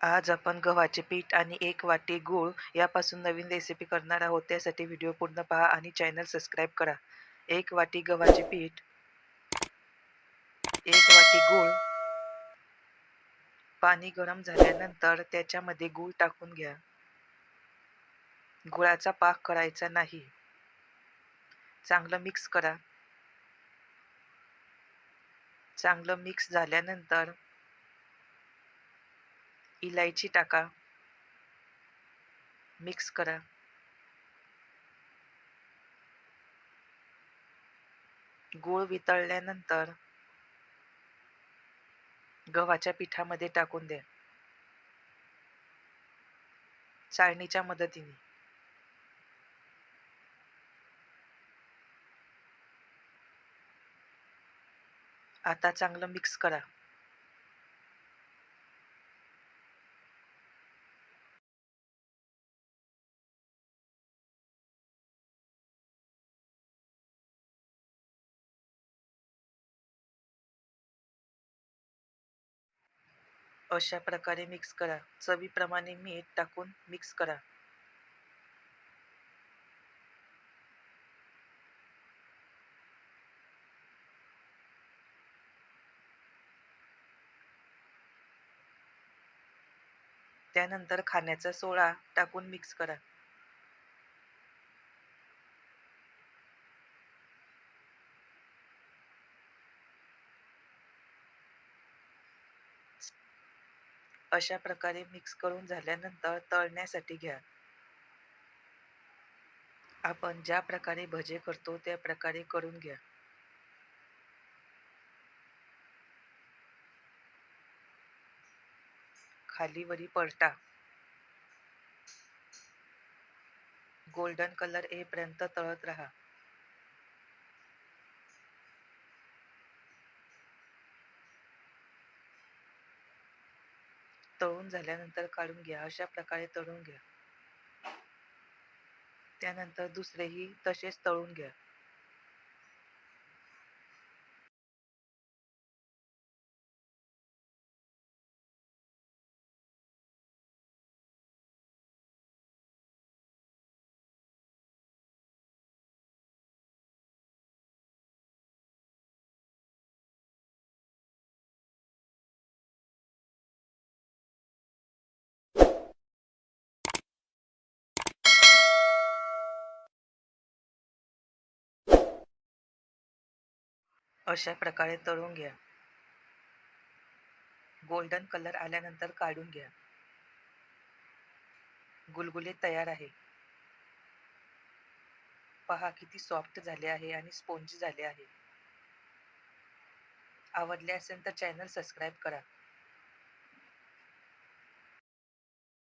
आज आपण गव्हाचे पीठ आणि एक वाटी गूळ यापासून नवीन रेसिपी करणार आहोत. त्यासाठी व्हिडिओ पूर्ण पहा आणि चॅनल सबस्क्राईब करा. एक वाटी गव्हाचे पीठ एक वाटी गूळ पाणी गरम झाल्यानंतर त्याच्यामध्ये गूळ टाकून घ्या. गुळाचा पाक करायचा नाही. चांगलं मिक्स करा. चांगलं मिक्स झाल्यानंतर इलायची टाका. मिक्स करा. गूळ वितळल्यानंतर गव्हाच्या पिठामध्ये टाकून द्या. चाळणीच्या मदतीने. आता चांगलं मिक्स करा. अशा प्रकारे मिक्स करा. चवीप्रमाणे मीठ टाकून मिक्स करा. त्यानंतर खाण्याचा सोळा टाकून मिक्स करा. अशा प्रकारे मिक्स करून झाल्यानंतर तळण्यासाठी घ्या. आपण ज्या प्रकारे भजे करतो त्या प्रकारे करून घ्या. खाली वरी पलटा. गोल्डन कलर येईपर्यंत तळत राहा. तळून झाल्यानंतर काढून घ्या अशा प्रकारे तळून घ्या. त्यानंतर दुसरेही तसेच तळून घ्या. अशा प्रकारे तळून घ्या. गोल्डन कलर आल्यानंतर काढून घ्या. गुलगुले तयार आहे. पहा किती सॉफ्ट झाले आहे आणि स्पोंजी झाले आहे. आवडले असेल तर चॅनल सबस्क्राईब करा.